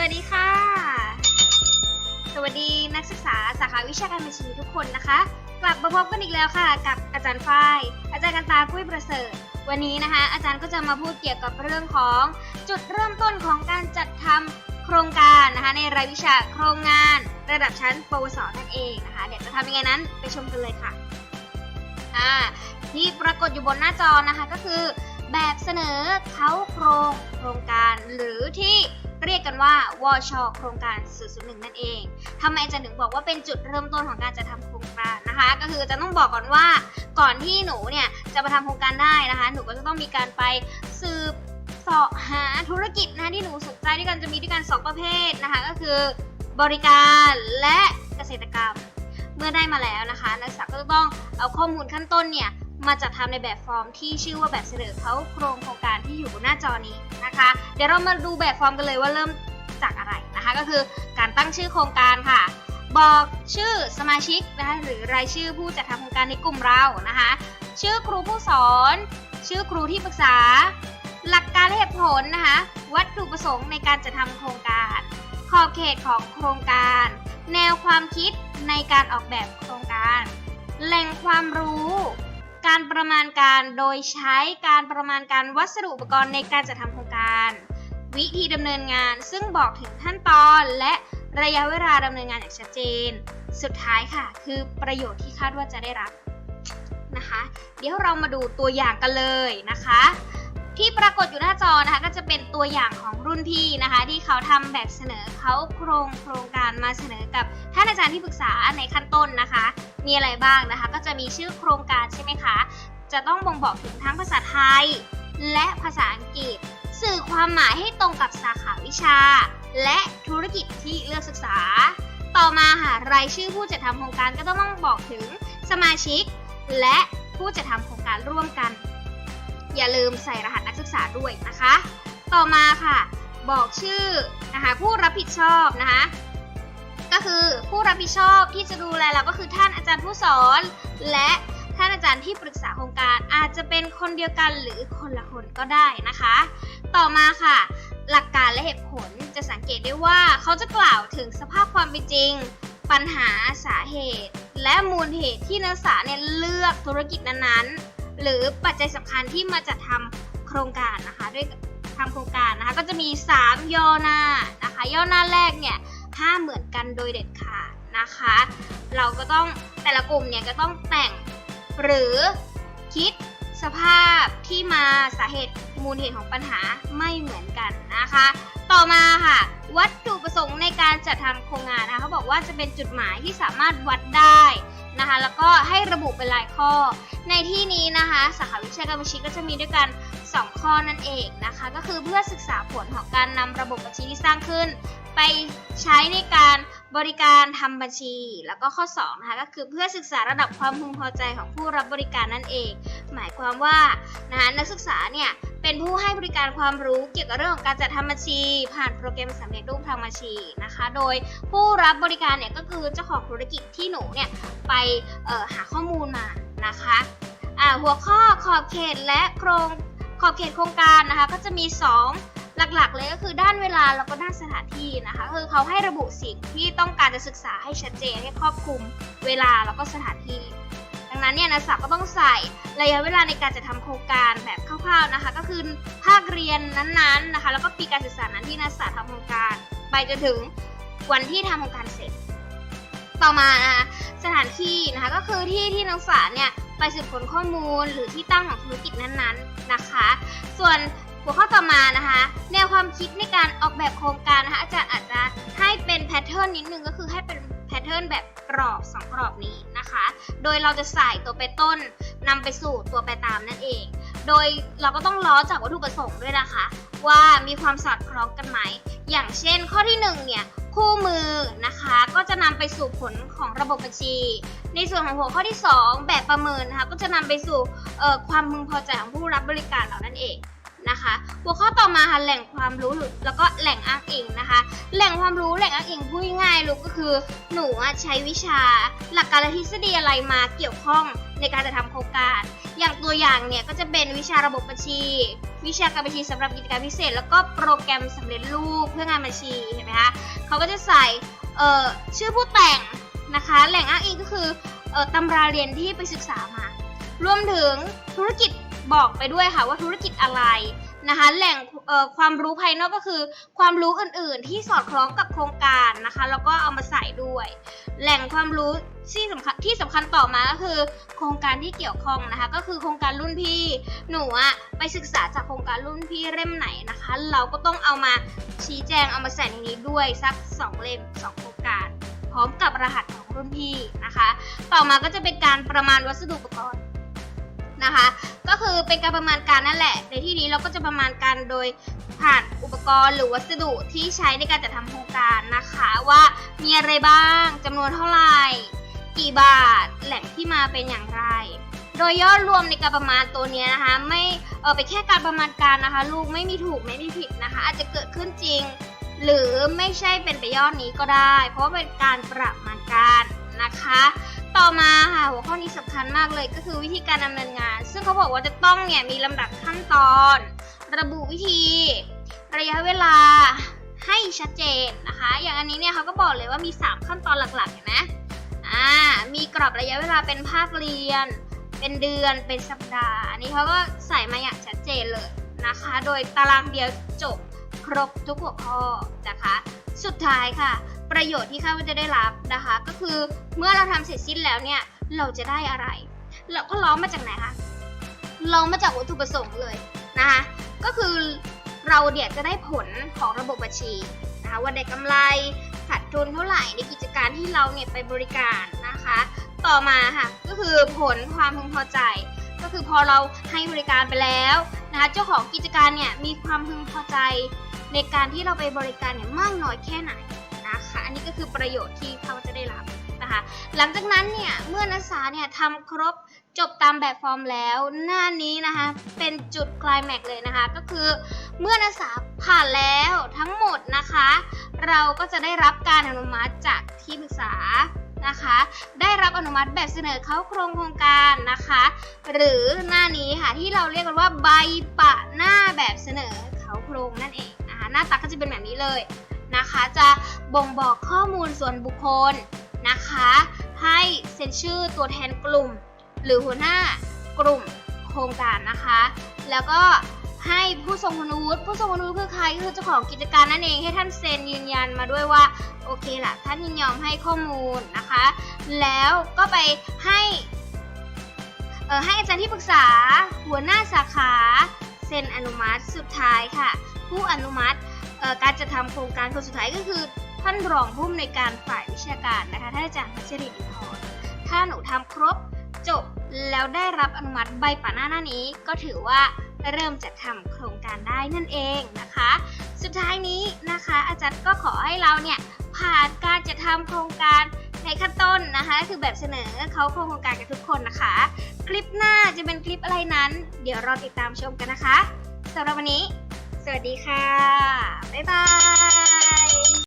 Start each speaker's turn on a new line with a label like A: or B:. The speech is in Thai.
A: วัสดีค่ะ สวัสดีนักศึกษาสาขาวิชาการบัญชีทุกคนนะคะ กลับมาพบกันอีกแล้วค่ะ กับอาจารย์ฝ้าย อาจารย์กันตากุ้ยประเสริฐ วันนี้นะคะ อาจารย์ก็จะมาพูดเกี่ยวกับเรื่องของจุดเริ่มต้นของการจัดทำโครงการนะคะในรายวิชาโครงงานระดับชั้น ปวสนั่นเองนะคะ เดี๋ยวจะทำยังไงนั้นไปชมกันเลยค่ะอ่าที่ปรากฏอยู่บนหน้าจอนะคะก็คือ แบบเสนอเขาโครงโครงการหรือที่ เรียกกันว่าวอชอโครงการ 001 นั่นเองทำไมอาจารย์ถึงบอกว่าเป็นจุดเริ่มต้นของการจะทำโครงการนะคะ ก็คือจะต้องบอกก่อนว่าก่อนที่หนูเนี่ยจะมาทำโครงการได้นะคะ หนูก็จะต้องมีการไปสืบเสาะหาธุรกิจนะคะที่หนูสนใจด้วยกันจะมีด้วยกันสองประเภทนะคะ ก็คือบริการและเกษตรกรรม เมื่อได้มาแล้วนะคะ นักศึกษาก็ต้องเอาข้อมูลขั้นต้นเนี่ย มาจัดทำในแบบฟอร์มที่ชื่อว่าแบบเสนอเขาโครงโครงการที่อยู่บนหน้าจอนี้นะคะ เดี๋ยวเรามาดูแบบฟอร์มกันเลยว่าเริ่มจากอะไรนะคะ ก็คือการตั้งชื่อโครงการค่ะ บอกชื่อสมาชิกนะคะหรือรายชื่อผู้จัดทำโครงการในกลุ่มเรานะคะ ชื่อครูผู้สอน ชื่อครูที่ปรึกษา หลักการและเหตุผลนะคะ วัตถุประสงค์ในการจัดทำโครงการ ขอบเขตของโครงการ แนวความคิดในการออกแบบโครงการ แหล่งความรู้ การประมาณการโดยใช้การประมาณการวัสดุอุปกรณ์ในการจัดทำโครงการ วิธีดำเนินงานซึ่งบอกถึงขั้นตอนและระยะเวลาดำเนินงานอย่างชัดเจน สุดท้ายค่ะ คือประโยชน์ที่คาดว่าจะได้รับนะคะ เดี๋ยวเรามาดูตัวอย่างกันเลยนะคะ ที่ปรากฏอยู่หน้าจอนะคะก็จะเป็นตัวอย่างของรุ่นพี่นะคะ ที่เขาทำแบบเสนอเขาโครงโครงการมาเสนอกับท่านอาจารย์ที่ปรึกษาในขั้นต้นนะคะ มีอะไรบ้างนะคะ ก็จะมีชื่อโครงการใช่ไหมคะ จะต้องบ่งบอกถึงทั้งภาษาไทย และภาษาอังกฤษ สื่อความหมายให้ตรงกับสาขาวิชา และธุรกิจที่เลือกศึกษา ต่อมาค่ะรายชื่อผู้จัดทำโครงการก็ต้องบอกถึงสมาชิก และผู้จัดทำโครงการร่วมกัน อย่าลืมใส่รหัสนักศึกษาด้วยนะคะ ต่อมาค่ะ บอกชื่อนะคะผู้รับผิดชอบนะคะก็คือผู้รับผิดชอบที่จะดูแลเราก็คือท่านอาจารย์ผู้สอน และท่านอาจารย์ที่ปรึกษาโครงการอาจจะเป็นคนเดียวกันหรือคนละคนก็ได้นะคะ ต่อมาค่ะ หลักการและเหตุผลจะสังเกตได้ว่าเขาจะกล่าวถึงสภาพความเป็นจริง ปัญหาสาเหตุ และมูลเหตุที่นักศึกษาเนี่ยเลือกธุรกิจนั้นๆ หรือปัจจัยสำคัญที่มาจัดทำโครงการนะคะ ด้วยทำโครงการนะคะ ก็จะมี 3 ย่อหน้านะคะ ย่อหน้าแรกเนี่ยห้ามเหมือนกันโดยเด็ดขาดนะคะ เราก็ต้องแต่ละกลุ่มเนี่ยก็ต้องแต่งหรือคิดสภาพที่มาสาเหตุมูลเหตุของปัญหาไม่เหมือนกันนะคะ ต่อมาค่ะ วัตถุประสงค์ในการจัดทำโครงงานนะคะเขาบอกว่าจะเป็นจุดหมายที่สามารถวัดได้ นะคะ แล้วก็ให้ระบุเป็นรายข้อ ในที่นี้นะคะ สาขาวิชาการบัญชีก็จะมีด้วยกัน 2 ข้อนั่นเองนะคะ ก็คือเพื่อศึกษาผลของการนำระบบบัญชีที่สร้างขึ้น ไปใช้ในการบริการทำบัญชี แล้วก็ข้อ2นะคะก็คือเพื่อศึกษาระดับความพึงพอใจของผู้รับบริการนั่นเอง หมายความว่านะคะนักศึกษาเนี่ย เป็นผู้ให้บริการความรู้เกี่ยวกับเรื่องของการจัดทำบัญชี ผ่านโปรแกรมสำเร็จรูปทางบัญชีนะคะ โดยผู้รับบริการเนี่ยก็คือเจ้าของธุรกิจที่หนูเนี่ยไปหาข้อมูลมานะคะหัวข้อขอบเขตและโครงขอบเขตโครงการนะคะก็จะมี 2หลักๆ เลยก็คือด้านเวลาแล้วก็ด้านสถานที่นะคะ คือเขาให้ระบุสิ่งที่ต้องการจะศึกษาให้ชัดเจนให้ครอบคลุมเวลาแล้วก็สถานที่ นั้นเนี่ยนักศึกษาก็ต้องใส่ระยะเวลาในการจะทำโครงการแบบคร่าวๆนะคะ ก็คือภาคเรียนนั้นๆนะคะ แล้วก็ปีการศึกษานั้นที่นักศึกษาทำโครงการ ไปจนถึงวันที่ทำโครงการเสร็จ ต่อมานะคะสถานที่นะคะก็คือที่ที่นักศึกษาเนี่ยไปสืบค้นข้อมูลหรือที่ตั้งของธุรกิจนั้นๆนะคะ ส่วนหัวข้อต่อมานะคะแนวความคิดในการออกแบบโครงการนะคะอาจารย์อาจจะให้เป็นแพทเทิร์นนิดนึงก็คือให้เป็นแพทเทิร์นแบบ รอบสองกรอบนี้นะคะ โดยเราจะใส่ตัวแปต้นนำไปสู่ตัวแปตามนั่นเอง โดยเราก็ต้องล้อจากวัตถุประสงค์ด้วยนะคะ ว่ามีความสอดคล้องกันไหม อย่างเช่นข้อที่หนึ่งเนี่ยคู่มือนะคะก็จะนำไปสู่ผลของระบบบัญชี ในส่วนของหัวข้อที่ 2 แบบประเมินนะคะก็จะนำไปสู่ความพึงพอใจของผู้รับบริการเหล่านั้นเอง นะคะ หัวข้อต่อมาค่ะแหล่งความรู้แล้วก็แหล่งอ้างอิงนะคะ แหล่งความรู้แหล่งอ้างอิงพูดง่ายๆลูกก็คือ หนูใช้วิชา หลักการและทฤษฎีอะไรมาเกี่ยวข้องในการจะทำโครงการ อย่างตัวอย่างเนี่ยก็จะเป็นวิชาระบบบัญชี วิชาการบัญชีสำหรับกิจการพิเศษ แล้วก็โปรแกรมสำเร็จรูปเพื่องานบัญชีเห็นไหมคะเขาก็จะใส่เอ่อชื่อผู้แต่งนะคะ แหล่งอ้างอิงก็คือออตำราเรียนที่ไปศึกษามารวมถึงธุรกิจ บอกไปด้วยค่ะว่าธุรกิจอะไรนะคะแหล่งความรู้ภายนอกก็คือ ความรู้อื่น ๆ ที่สอดคล้องกับโครงการนะคะ แล้วก็เอามาใส่ด้วย แหล่งความรู้ที่สำคัญที่สำคัญต่อมาก็คือ โครงการที่เกี่ยวข้องนะคะ ก็คือโครงการรุ่นพี่หนูอะไปศึกษาจากโครงการรุ่นพี่เล่มไหนนะคะ เราก็ต้องเอามาชี้แจงเอามาใส่ในนี้ด้วยสักสองเล่มสองโครงการ พร้อมกับรหัสของรุ่นพี่นะคะ ต่อมาก็จะเป็นการประมาณวัสดุอุปกรณ์ นะคะ ก็คือเป็นการประมาณการนั่นแหละ ในที่นี้เราก็จะประมาณการโดยผ่านอุปกรณ์หรือวัสดุที่ใช้ในการจัดทำโครงการนะคะว่ามีอะไรบ้างจำนวนเท่าไหร่ กี่บาทแหล่งที่มาเป็นอย่างไร โดยยอดรวมในการประมาณตัวนี้นะคะไม่เออไปนแค่การประมาณการนะคะ ลูกไม่มีถูกไม่มีผิดนะคะ อาจจะเกิดขึ้นจริง หรือไม่ใช่เป็นไปยอดนี้ก็ได้ เพราะเป็นการประมาณการนะคะ ต่อมาค่ะหัวข้อนี้สำคัญมากเลยก็คือวิธีการดำเนินงาน ซึ่งเขาบอกว่าจะต้องเนี่ยมีลำดับขั้นตอน ระบุวิธี ระยะเวลาให้ชัดเจนนะคะ อย่างอันนี้เนี่ยเขาก็บอกเลยว่ามี 3 ขั้นตอนหลักๆเห็นไหมอ่ามีกรอบระยะเวลาเป็นภาคเรียน เป็นเดือนเป็นสัปดาห์ อันนี้เขาก็ใส่มาอย่างชัดเจนเลยนะคะ โดยตารางเดียวจบครบทุกหัวข้อนะคะ สุดท้ายค่ะ ประโยชน์ที่ข้าพเจะได้รับนะคะ ก็คือเมื่อเราทำเสร็จสิ้นแล้วเนี่ยเราจะได้อะไร เราก็ล้อมมาจากไหนคะล้อมมาจากวัตถุประสงค์เลยนะคะ ก็คือเราเนี่ยจะได้ผลของระบบบัญชีนะคะว่าได้กำไรขาดทุนเท่าไหร่ในกิจการที่เราเนี่ยไปบริการนะคะ ต่อมาค่ะก็คือผลความพึงพอใจ ก็คือพอเราให้บริการไปแล้วนะคะเจ้าของกิจการเนี่ยมีความพึงพอใจในการที่เราไปบริการเนี่ยมากน้อยแค่ไหน อันนี้ก็คือประโยชน์ที่เขาจะได้รับนะคะ หลังจากนั้นเนี่ยเมื่อนักศึกษาเนี่ยทำครบจบตามแบบฟอร์มแล้ว หน้านี้นะคะเป็นจุดคลายแม็กเลยนะคะ ก็คือเมื่อนักศึกษาผ่านแล้วทั้งหมดนะคะ เราก็จะได้รับการอนุมัติจากที่ปรึกษานะคะ ได้รับอนุมัติแบบเสนอเข้าโครงโครงการนะคะ หรือหน้านี้ค่ะที่เราเรียกกันว่าใบปะหน้าแบบเสนอเข้าโครงนั่นเองนะคะหน้าตาก็จะเป็นแบบนี้เลย นะคะ จะบ่งบอกข้อมูลส่วนบุคคลนะคะ ให้เซ็นชื่อตัวแทนกลุ่ม หรือหัวหน้ากลุ่มโครงการนะคะ แล้วก็ให้ผู้ทรงคุณวุฒิผู้ทรงคุณวุฒิคือใครก็คือเจ้าของกิจการนั่นเองให้ท่านเซ็นยืนยันมาด้วยว่าโอเคล่ะท่านยินยอมให้ข้อมูลนะคะ แล้วก็ไปให้เออให้อาจารย์ที่ปรึกษาหัวหน้าสาขา เซ็นอนุมัติสุดท้ายค่ะ ผู้อนุมัติ การจะทำโครงการคนสุดท้ายก็คือท่านรองผู้อำนวยการฝ่ายวิชาการนะคะท่านอาจารย์พัชรินทร์พรถ้าหนูทำครบจบแล้วได้รับอนุมัติใบป่าหน้าหน้านี้ ก็ถือว่าเริ่มจะทำโครงการได้นั่นเองนะคะ สุดท้ายนี้นะคะ อาจารย์ก็ขอให้เราเนี่ยผ่านการจะทำโครงการในขั้นต้นนะคะ คือแบบเสนอเขาโครงการกับทุกคนนะคะ คลิปหน้าจะเป็นคลิปอะไรนั้น เดี๋ยวรอติดตามชมกันนะคะสำหรับวันนี้ สวัสดีค่ะ บ๊ายบาย